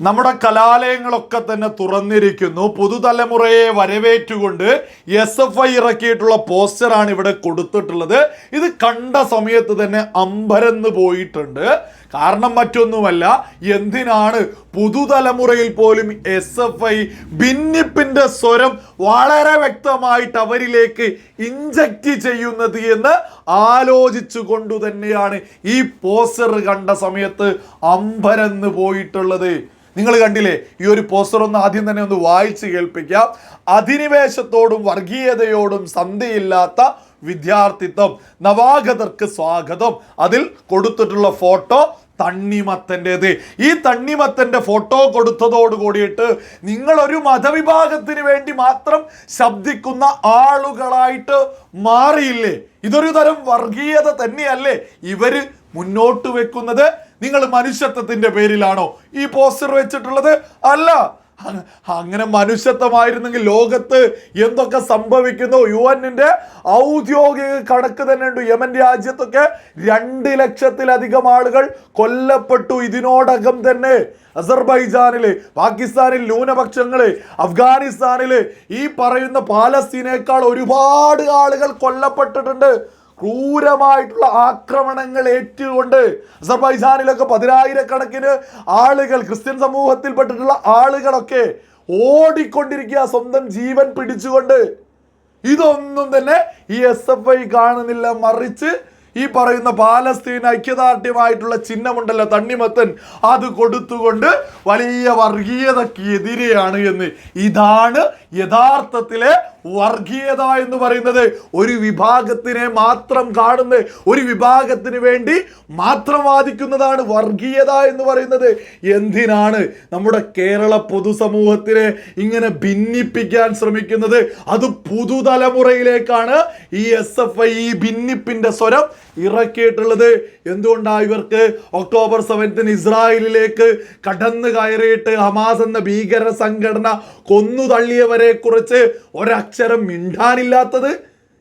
നമ്മുടെ കലാലയങ്ങളൊക്കെ തന്നെ തുറന്നിരിക്കുന്നു. പുതുതലമുറയെ വരവേറ്റുകൊണ്ട് എസ് എഫ് ഐ ഇറക്കിയിട്ടുള്ള പോസ്റ്ററാണ് ഇവിടെ കൊടുത്തിട്ടുള്ളത്. ഇത് കണ്ട സമയത്ത് തന്നെ അമ്പരന്ന് പോയിട്ടുണ്ട്. കാരണം മറ്റൊന്നുമല്ല എന്തിനാണ് പുതുതലമുറയിൽ പോലും എസ് എഫ് ഐ ഭിന്നിപ്പിന്റെ സ്വരം വളരെ വ്യക്തമായിട്ട് അവരിലേക്ക് ഇഞ്ചക്റ്റ് ചെയ്യുന്നത് എന്ന് ആലോചിച്ചു കൊണ്ടു തന്നെയാണ് ഈ പോസ്റ്റർ കണ്ട സമയത്ത് അമ്പരന്ന് പോയിട്ടുള്ളത്. നിങ്ങൾ കണ്ടില്ലേ? ഈ ഒരു പോസ്റ്റർ ഒന്ന് ആദ്യം തന്നെ ഒന്ന് വായിച്ച് കേൾപ്പിക്കാം. അധിനിവേശത്തോടും വർഗീയതയോടും സന്ധിയില്ലാത്ത വിദ്യാർത്ഥിത്വം. നവാഗതർക്ക് സ്വാഗതം. അതിൽ കൊടുത്തിട്ടുള്ള ഫോട്ടോ തണ്ണിമത്തന്റെത്. ഈ തണ്ണിമത്തന്റെ ഫോട്ടോ കൊടുത്തതോട് കൂടിയിട്ട് നിങ്ങളൊരു മതവിഭാഗത്തിന് വേണ്ടി മാത്രം ശബ്ദിക്കുന്ന ആളുകളായിട്ട് മാറിയില്ലേ? ഇതൊരു തരം വർഗീയത തന്നെയല്ലേ? ഇവർ മുന്നോട്ട് വെക്കുന്നത് നിങ്ങൾ മനുഷ്യത്വത്തിന്റെ പേരിലാണോ? ഈ പോസ്റ്റർ വെച്ചിട്ടുള്ളത് അല്ല. അങ്ങനെ മനുഷ്യത്വമായിരുന്നെങ്കിൽ ലോകത്ത് എന്തൊക്കെ സംഭവിക്കുന്നു? യു എന്നിന്റെ ഔദ്യോഗിക കണക്ക് തന്നെ ഉണ്ട് യമൻ രാജ്യത്തൊക്കെ രണ്ട് ലക്ഷത്തിലധികം ആളുകൾ കൊല്ലപ്പെട്ടു. ഇതിനോടകം തന്നെ അസർബൈജാനിൽ പാകിസ്ഥാനിൽ ന്യൂനപക്ഷങ്ങൾ അഫ്ഗാനിസ്ഥാനിൽ ഈ പറയുന്ന പാലസ്തീനേക്കാൾ ഒരുപാട് ആളുകൾ കൊല്ലപ്പെട്ടിട്ടുണ്ട്. ക്രൂരമായിട്ടുള്ള ആക്രമണങ്ങൾ ഏറ്റുകൊണ്ട് അസർബൈസാനിലൊക്കെ പതിനായിരക്കണക്കിന് ആളുകൾ ക്രിസ്ത്യൻ സമൂഹത്തിൽപ്പെട്ടിട്ടുള്ള ആളുകളൊക്കെ ഓടിക്കൊണ്ടിരിക്കുക സ്വന്തം ജീവൻ പിടിച്ചുകൊണ്ട്. ഇതൊന്നും തന്നെ ഈ എസ് എഫ് ഐ കാണുന്നില്ല മറിച്ച് ഈ പറയുന്ന പാലസ്തീൻ ഐക്യദാർഢ്യമായിട്ടുള്ള ചിഹ്നമുണ്ടല്ലോ തണ്ണിമത്തൻ. അത് കൊടുത്തുകൊണ്ട് വലിയ വർഗീയതയ്ക്ക് എതിരെയാണ് എന്ന്. ഇതാണ് യഥാർത്ഥത്തിലെ വർഗീയത എന്ന് പറയുന്നത് ഒരു വിഭാഗത്തിനെ മാത്രം കാണുന്ന ഒരു വിഭാഗത്തിന് വേണ്ടി മാത്രം വാദിക്കുന്നതാണ് വർഗീയത എന്ന് പറയുന്നത്. എന്തിനാണ് നമ്മുടെ കേരള പൊതുസമൂഹത്തിനെ ഇങ്ങനെ ഭിന്നിപ്പിക്കാൻ ശ്രമിക്കുന്നത്? അത് പുതുതലമുറയിലേക്കാണ് ഈ എസ് എഫ് ഐ ഈ ഭിന്നിപ്പിന്റെ സ്വരം ഇറക്കിയിട്ടുള്ളത്. എന്തുകൊണ്ടാണ് ഇവർക്ക് ഒക്ടോബർ സെവൻത്തിന് ഇസ്രായേലിലേക്ക് കടന്നു കയറിയിട്ട് ഹമാസ് എന്ന ഭീകര സംഘടന കൊന്നു തള്ളിയവരെ കുറിച്ച് ഒരക്ഷരം മിണ്ടാനില്ലാത്തത്?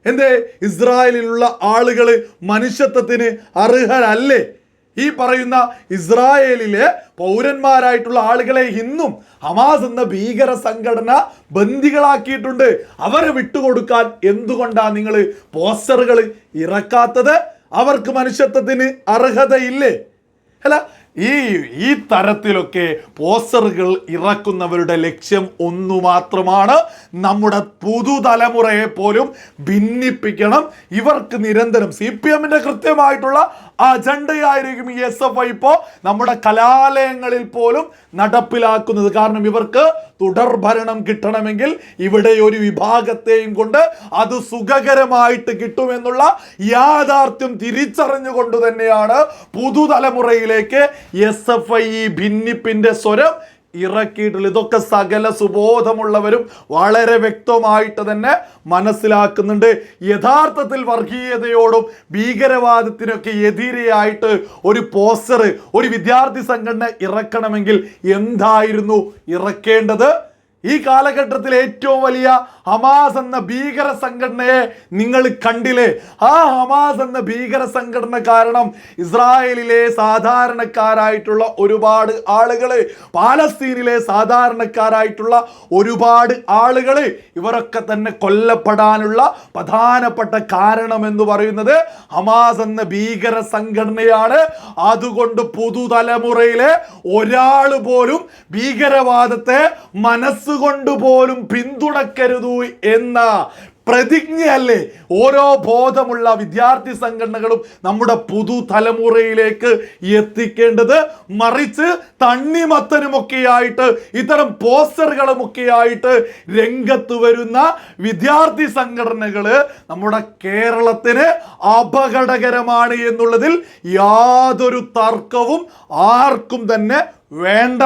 എന്തേ? ഇസ്രായേലിലുള്ള ആളുകൾ മനുഷ്യത്വത്തിന് അർഹരല്ലേ? ഈ പറയുന്ന ഇസ്രായേലിലെ പൗരന്മാരായിട്ടുള്ള ആളുകളെ ഇന്നും ഹമാസ് എന്ന ഭീകര സംഘടന ബന്ദികളാക്കിയിട്ടുണ്ട്. അവരെ വിട്ടുകൊടുക്കാൻ എന്തുകൊണ്ടാണ് നിങ്ങൾ പോസ്റ്ററുകൾ ഇറക്കാത്തത്? അവർക്ക് മനുഷ്യത്വത്തിന് അർഹതയില്ലേ? അല്ല ഈ ഈ തരത്തിലൊക്കെ പോസ്റ്ററുകൾ ഇറക്കുന്നവരുടെ ലക്ഷ്യം ഒന്നു മാത്രമാണ്. നമ്മുടെ പുതുതലമുറയെ പോലും ഭിന്നിപ്പിക്കണം. ഇവർക്ക് നിരന്തരം സി പി എമ്മിന്റെ കൃത്യമായിട്ടുള്ള അജണ്ടയായിരിക്കും ഈ എസ് എഫ് ഐ ഇപ്പോൾ നമ്മുടെ കലാലയങ്ങളിൽ പോലും നടപ്പിലാക്കുന്നത്. കാരണം ഇവർക്ക് തുടർ ഭരണം കിട്ടണമെങ്കിൽ ഇവിടെ ഒരു വിഭാഗത്തെയും കൊണ്ട് അത് സുഖകരമായിട്ട് കിട്ടുമെന്നുള്ള യാഥാർത്ഥ്യം തിരിച്ചറിഞ്ഞുകൊണ്ട് തന്നെയാണ് പുതുതലമുറയിലേക്ക് എസ് എഫ് ഐ ഭിന്നിപ്പിന്റെ സ്വരം ഇറക്കിയിട്ടുള്ളത് ഇതൊക്കെ സകല സുബോധമുള്ളവരും വളരെ വ്യക്തമായിട്ട് തന്നെ മനസ്സിലാക്കുന്നുണ്ട്. യഥാർത്ഥത്തിൽ വർഗീയതയോടും ഭീകരവാദത്തിനൊക്കെ എതിരെയായിട്ട് ഒരു പോസ്റ്റർ ഒരു വിദ്യാർത്ഥി സംഘടന ഇറക്കണമെങ്കിൽ എന്തായിരുന്നു ഇറക്കേണ്ടത്? ഈ കാലഘട്ടത്തിൽ ഏറ്റവും വലിയ ഹമാസ് എന്ന ഭീകര സംഘടനയെ നിങ്ങൾ കണ്ടില്ലേ? ആ ഹമാസ് എന്ന ഭീകര സംഘടന കാരണം ഇസ്രായേലിലെ സാധാരണക്കാരായിട്ടുള്ള ഒരുപാട് ആളുകൾ പാലസ്തീനിലെ സാധാരണക്കാരായിട്ടുള്ള ഒരുപാട് ആളുകൾ ഇവരൊക്കെ തന്നെ കൊല്ലപ്പെടാനുള്ള പ്രധാനപ്പെട്ട കാരണം എന്ന് പറയുന്നത് ഹമാസ് എന്ന ഭീകര സംഘടനയാണ്. അതുകൊണ്ട് പുതുതലമുറയിലെ ഒരാൾ പോലും ഭീകരവാദത്തെ മനസ്സുകൊണ്ട് പോലും പിന്തുണക്കരുതു എന്ന പ്രതിജ്ഞയല്ലേ ഓരോ ബോധമുള്ള വിദ്യാർത്ഥി സംഘടനകളും നമ്മുടെ പുതുതലമുറയിലേക്ക് എത്തിക്കേണ്ടത്. മറിച്ച് തണ്ണിമത്തനുമൊക്കെയായിട്ട് ഇത്തരം പോസ്റ്ററുകളുമൊക്കെയായിട്ട് രംഗത്ത് വരുന്ന വിദ്യാർത്ഥി സംഘടനകൾ നമ്മുടെ കേരളത്തിന് അപകടകരമാണ് എന്നുള്ളതിൽ യാതൊരു തർക്കവും ആർക്കും തന്നെ വേണ്ട.